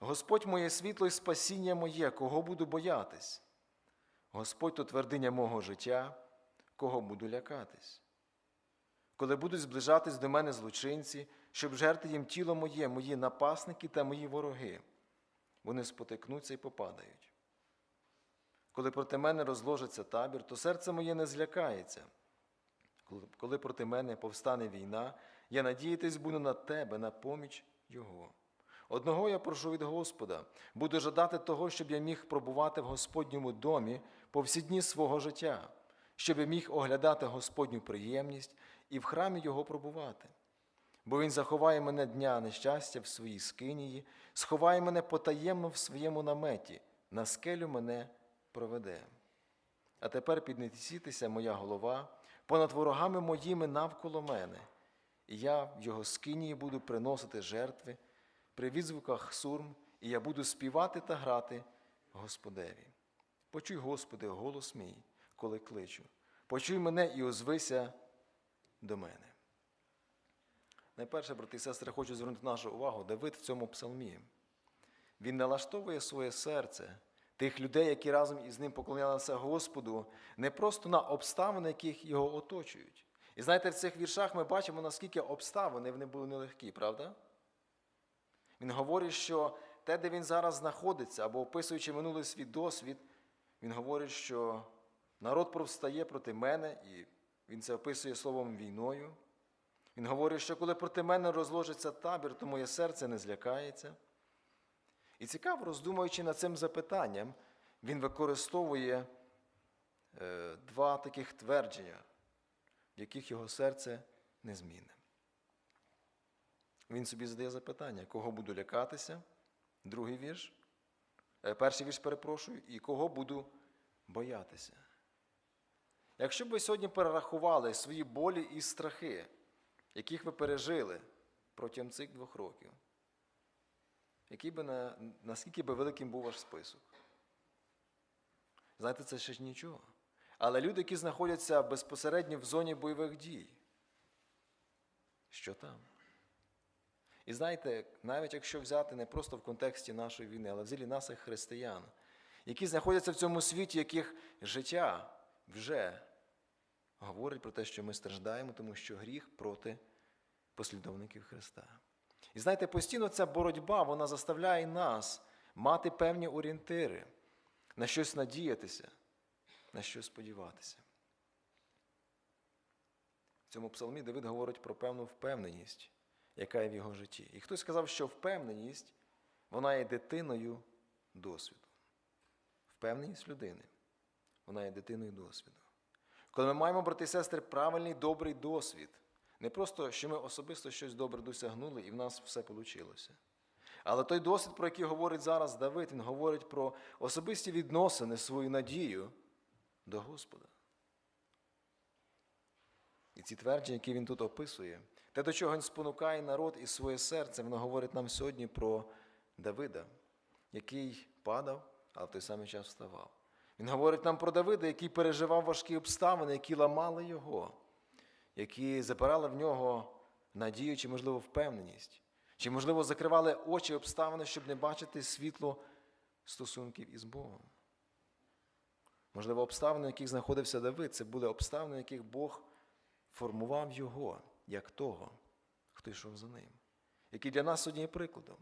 Господь моє світло і спасіння моє, кого буду боятись? Господь то твердиня мого життя, кого буду лякатись? Коли будуть зближатись до мене злочинці, щоб жерти їм тіло моє, мої напасники та мої вороги, вони спотикнуться і попадають. Коли проти мене розложиться табір, то серце моє не злякається. Коли- проти мене повстане війна, я надіятись буду на тебе, на поміч Його. Одного я прошу від Господа, буду жадати того, щоб я міг пробувати в Господньому домі по всі дні свого життя, щоб я міг оглядати Господню приємність і в храмі Його пробувати. Бо Він заховає мене дня нещастя в своїй скинії, сховає мене потаємно в своєму наметі, на скелю мене проведе. А тепер піднесітеся моя голова понад ворогами моїми навколо мене, і я в його скинії буду приносити жертви при відзвуках сурм, і я буду співати та грати Господеві. Почуй, Господи, голос мій, коли кличу. Почуй мене і озвися до мене. Найперше, брати і сестри, хочу звернути нашу увагу, Давид в цьому псалмі. Він налаштовує своє серце тих людей, які разом із ним поклонялися Господу, не просто на обставини, яких його оточують. І знаєте, в цих віршах ми бачимо, наскільки обставини вони були нелегкі, правда? Він говорить, що те, де він зараз знаходиться, або описуючи минулий свій досвід, він говорить, що народ повстає проти мене, і він це описує словом війною. Він говорить, що коли проти мене розложиться табір, то моє серце не злякається. І цікаво, роздумуючи над цим запитанням, він використовує е, два таких твердження, в яких його серце не незмінне. Він собі задає запитання, кого буду лякатися, другий вірш, е, перший вірш перепрошую, і кого буду боятися. Якщо б ви сьогодні перерахували свої болі і страхи, яких ви пережили протягом цих двох років, який би на, наскільки би великим був ваш список? Знаєте, це ще ж нічого. Але люди, які знаходяться безпосередньо в зоні бойових дій, що там? І знаєте, навіть якщо взяти не просто в контексті нашої війни, але взагалі як християн, які знаходяться в цьому світі, яких життя вже говорить про те, що ми страждаємо, тому що гріх проти послідовників Христа. І знаєте, постійно ця боротьба вона заставляє нас мати певні орієнтири, на щось надіятися, на щось сподіватися. В цьому псалмі Давид говорить про певну впевненість, яка є в його житті. І хтось сказав, що впевненість вона є дитиною досвіду. Впевненість людини, вона є дитиною досвіду. Коли ми маємо, брати і сестри, правильний добрий досвід, не просто, що ми особисто щось добре досягнули і в нас все вийшло. Але той досвід, про який говорить зараз Давид, він говорить про особисті відносини, свою надію до Господа. І ці твердження, які він тут описує, те, до чого він спонукає народ і своє серце, воно говорить нам сьогодні про Давида, який падав, а в той самий час вставав. Він говорить нам про Давида, який переживав важкі обставини, які ламали його, які запирали в нього надію чи, можливо, впевненість, чи, можливо, закривали очі обставини, щоб не бачити світло стосунків із Богом. Можливо, обставини, в яких знаходився Давид, це були обставини, в яких Бог формував його як того, хто йшов за ним, який для нас сьогодні є прикладом.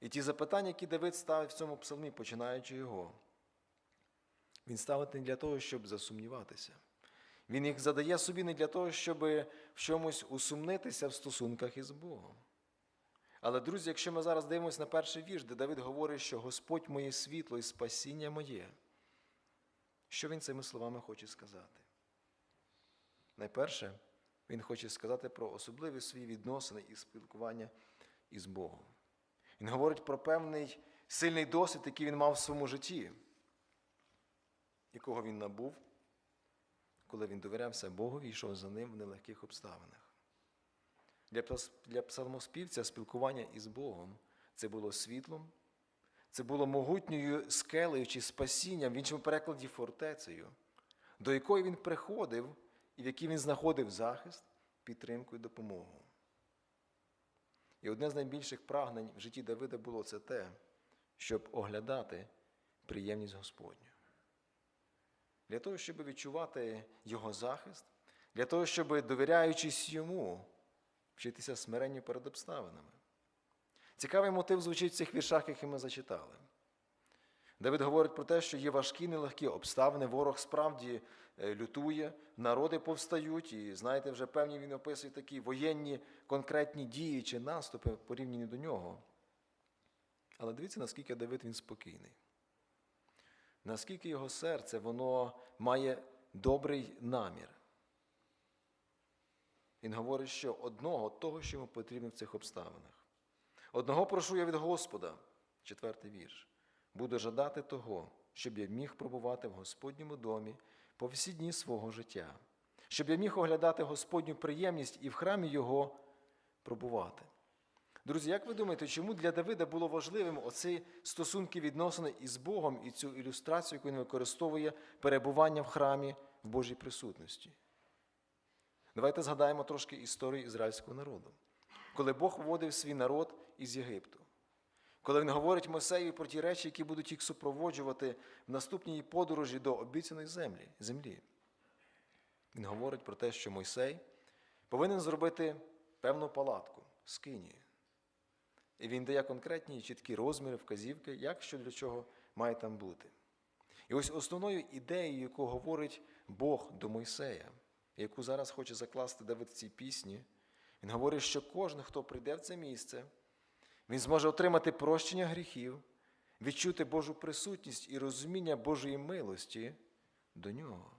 І ті запитання, які Давид ставить в цьому псалмі, починаючи його, він ставить не для того, щоб засумніватися. Він їх задає собі не для того, щоб в чомусь усумнитися в стосунках із Богом. Але, друзі, якщо ми зараз дивимося на перший вірш, де Давид говорить, що Господь моє світло і спасіння моє, що він цими словами хоче сказати? Найперше, він хоче сказати про особливі свої відносини і спілкування із Богом. Він говорить про певний сильний досвід, який він мав в своєму житті, якого він набув, коли він довірявся Богові і йшов за ним в нелегких обставинах. Для псалмоспівця спілкування із Богом це було світлом, це було могутньою скелею чи спасінням, в іншому перекладі фортецею, до якої він приходив і в якій він знаходив захист, підтримку і допомогу. І одне з найбільших прагнень в житті Давида було це те, щоб оглядати приємність Господню. Для того, щоб відчувати Його захист, для того, щоб, довіряючись йому, вчитися смиренню перед обставинами. Цікавий мотив звучить в цих віршах, які ми зачитали. Давид говорить про те, що є важкі, нелегкі обставини, ворог справді е, лютує, народи повстають, і знаєте, вже певні він описує такі воєнні конкретні дії чи наступи порівняні до нього. Але дивіться, наскільки Давид він спокійний. Наскільки його серце воно має добрий намір. Він говорить, що одного того, що йому потрібно в цих обставинах. Одного прошу я від Господа, четвертий вірш. Буду жадати того, щоб я міг пробувати в Господньому домі по всі дні свого життя, щоб я міг оглядати Господню приємність і в храмі Його пробувати. Друзі, як ви думаєте, чому для Давида було важливим оці стосунки відносини із Богом і цю ілюстрацію, яку він використовує перебування в храмі в Божій присутності? Давайте згадаємо трошки історію ізраїльського народу. Коли Бог виводив свій народ із Єгипту, коли він говорить Мойсею про ті речі, які будуть їх супроводжувати в наступній подорожі до обіцяної землі, землі. Він говорить про те, що Мойсей повинен зробити певну палатку, з скинію. І він дає конкретні і чіткі розміри, вказівки, як що для чого має там бути. І ось основною ідеєю, яку говорить Бог до Мойсея, яку зараз хоче закласти Давид в цій пісні, він говорить, що кожен, хто прийде в це місце, він зможе отримати прощення гріхів, відчути Божу присутність і розуміння Божої милості до нього.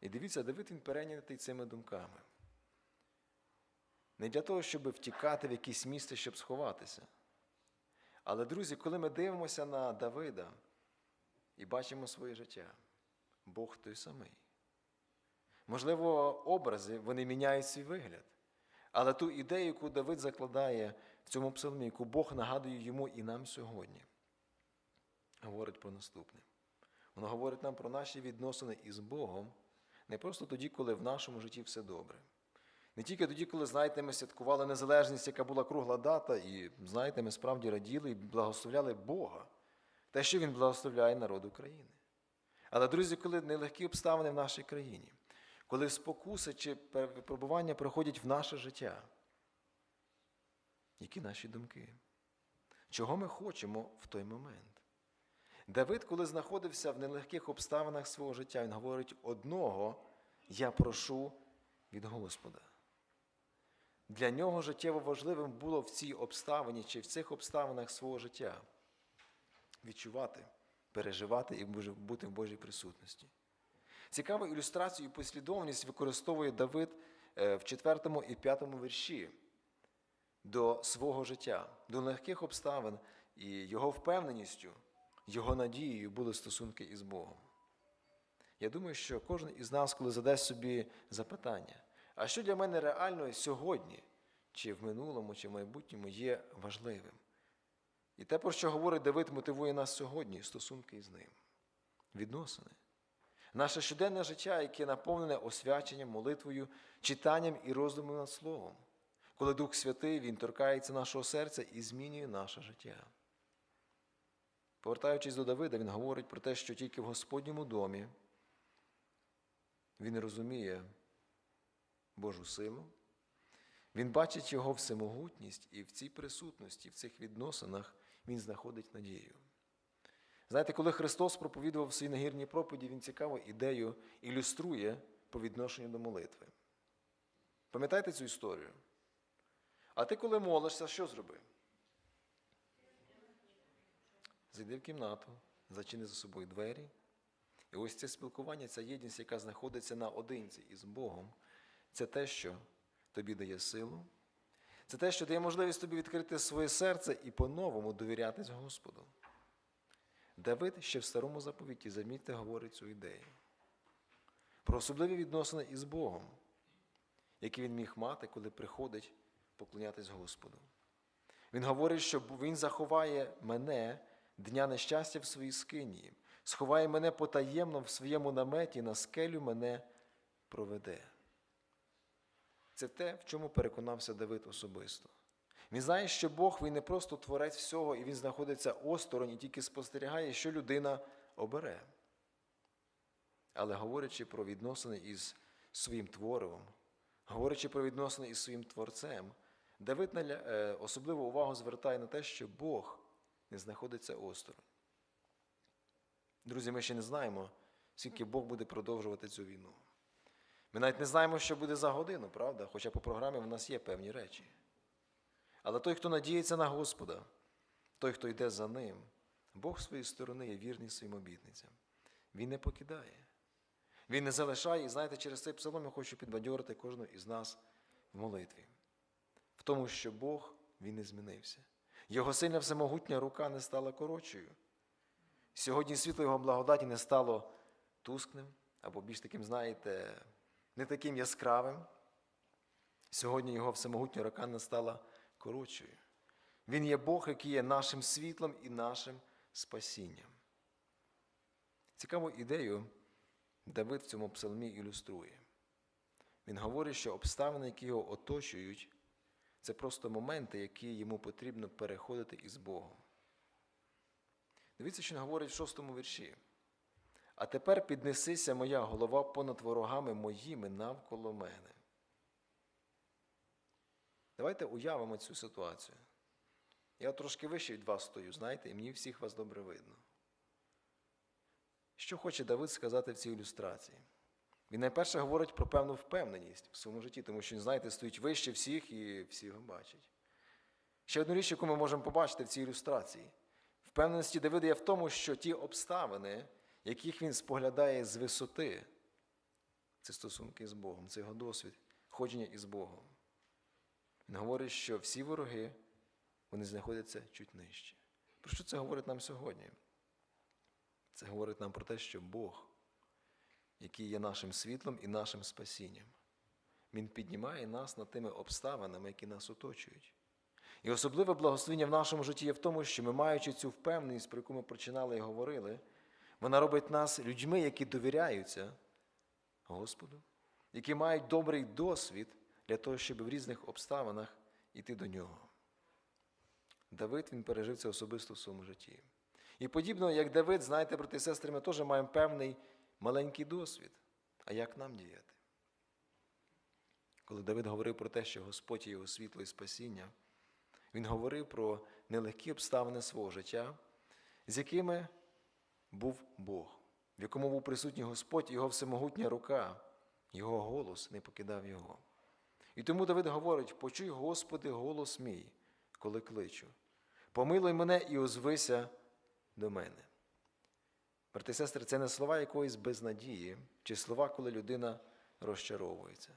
І дивіться, Давид він перейнятий цими думками. Не для того, щоб втікати в якесь місце, щоб сховатися. Але, друзі, коли ми дивимося на Давида і бачимо своє життя, Бог той самий. Можливо, образи вони міняють свій вигляд. Але ту ідею, яку Давид закладає в цьому псалмі, яку Бог нагадує йому і нам сьогодні, говорить про наступне. Воно говорить нам про наші відносини із Богом не просто тоді, коли в нашому житті все добре. Не тільки тоді, коли, знаєте, ми святкували незалежність, яка була кругла дата, і, знаєте, ми справді раділи і благословляли Бога, те, що Він благословляє народ України. Але, друзі, коли нелегкі обставини в нашій країні, коли спокуси чи випробування приходять в наше життя, які наші думки? Чого ми хочемо в той момент? Давид, коли знаходився в нелегких обставинах свого життя, він говорить: одного я прошу від Господа. Для нього життєво важливим було в цій обставині чи в цих обставинах свого життя відчувати, переживати і бути в Божій присутності. Цікаву ілюстрацію і послідовність використовує Давид е, в 4 і 5 вірші до свого життя, до легких обставин і його впевненістю, його надією були стосунки із Богом. Я думаю, що кожен із нас, коли задасть собі запитання, а що для мене реально сьогодні, чи в минулому, чи в майбутньому є важливим? І те, про що говорить Давид, мотивує нас сьогодні, стосунки із ним, відносини. Наше щоденне життя, яке наповнене освяченням, молитвою, читанням і роздумом над Словом, коли Дух Святий Він торкається нашого серця і змінює наше життя. Повертаючись до Давида, він говорить про те, що тільки в Господньому домі він розуміє Божу силу, він бачить Його всемогутність, і в цій присутності, в цих відносинах він знаходить надію. Знаєте, коли Христос проповідував свої нагірні проповіді, Він цікаву ідею ілюструє по відношенню до молитви. Пам'ятаєте цю історію? А ти, коли молишся, що зроби? Зайди в кімнату, зачини за собою двері. І ось це спілкування, ця єдність, яка знаходиться наодинці із Богом, це те, що тобі дає силу, це те, що дає можливість тобі відкрити своє серце і по-новому довірятись Господу. Давид ще в старому заповіті, замітьте, говорить цю ідею. Про особливі відносини із Богом, які він міг мати, коли приходить поклонятись Господу. Він говорить, що Він заховає мене дня нещастя в своїй скині, сховає мене потаємно в своєму наметі, на скелю мене проведе. Це те, в чому переконався Давид особисто. Він знає, що Бог він не просто творець всього, і він знаходиться осторонь і тільки спостерігає, що людина обере. Але говорячи про відносини із своїм творивом, говорячи про відносини із своїм творцем, Давид е, особливу увагу звертає на те, що Бог не знаходиться осторонь. Друзі, ми ще не знаємо, скільки Бог буде продовжувати цю війну. Ми навіть не знаємо, що буде за годину, правда? Хоча по програмі в нас є певні речі. Але той, хто надіється на Господа, той, хто йде за ним, Бог своєї сторони є вірний своїм обітницям. Він не покидає. Він не залишає, і знаєте, через цей псалом я хочу підбадьорити кожного із нас в молитві. В тому, що Бог він не змінився. Його сильна всемогутня рука не стала коротшою. Сьогодні світло Його благодаті не стало тускним, або більш таким, знаєте, не таким яскравим. Сьогодні Його всемогутня рука не стала коротшою. Він є Бог, який є нашим світлом і нашим спасінням. Цікаву ідею Давид в цьому псалмі ілюструє. Він говорить, що обставини, які його оточують, це просто моменти, які йому потрібно переходити із Богом. Дивіться, що він говорить в шостому вірші. А тепер піднесися моя голова понад ворогами моїми навколо мене. Давайте уявимо цю ситуацію. Я трошки вище від вас стою, знаєте, і мені всіх вас добре видно. Що хоче Давид сказати в цій ілюстрації? Він найперше говорить про певну впевненість в своєму житті, тому що знаєте, стоїть вище всіх і всі його бачать. Ще одну річ, яку ми можемо побачити в цій ілюстрації. Впевненості Давида є в тому, що ті обставини, яких він споглядає з висоти, це стосунки з Богом, це його досвід, ходження із Богом. Він говорить, що всі вороги вони знаходяться чуть нижче. Про що це говорить нам сьогодні? Це говорить нам про те, що Бог, який є нашим світлом і нашим спасінням, Він піднімає нас над тими обставинами, які нас оточують. І особливе благословення в нашому житті є в тому, що ми, маючи цю впевненість, про яку ми починали і говорили, вона робить нас людьми, які довіряються Господу, які мають добрий досвід для того, щоб в різних обставинах йти до нього. Давид він пережив це особисто в своєму житті. І подібно, як Давид, знаєте, брати і сестри, ми теж маємо певний маленький досвід. А як нам діяти? Коли Давид говорив про те, що Господь є його світло і спасіння, він говорив про нелегкі обставини свого життя, з якими був Бог, в якому був присутній Господь, його всемогутня рука, його голос не покидав його. І тому Давид говорить: почуй, Господи, голос мій, коли кличу. Помилуй мене і озвися до мене. Брати і сестри, це не слова якоїсь безнадії, чи слова, коли людина розчаровується.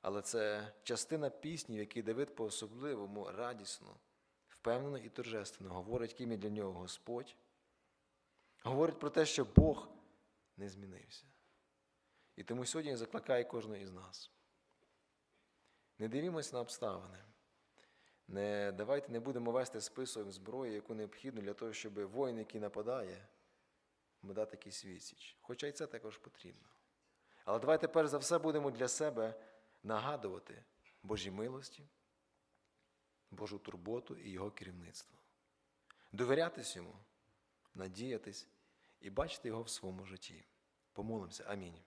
Але це частина пісні, в якій Давид по-особливому радісно, впевнено і торжественно говорить, ким є для нього Господь. Говорить про те, що Бог не змінився. І тому сьогодні я закликаю кожного із нас. Не дивімось на обставини. Не, давайте не будемо вести список зброї, яку необхідну для того, щоб воїн, який нападає, дати якийсь відсіч. Хоча і це також потрібно. Але давайте перш за все будемо для себе нагадувати Божі милості, Божу турботу і Його керівництво. Довірятись йому, надіятись і бачити його в своєму житті. Помолимося. Амінь.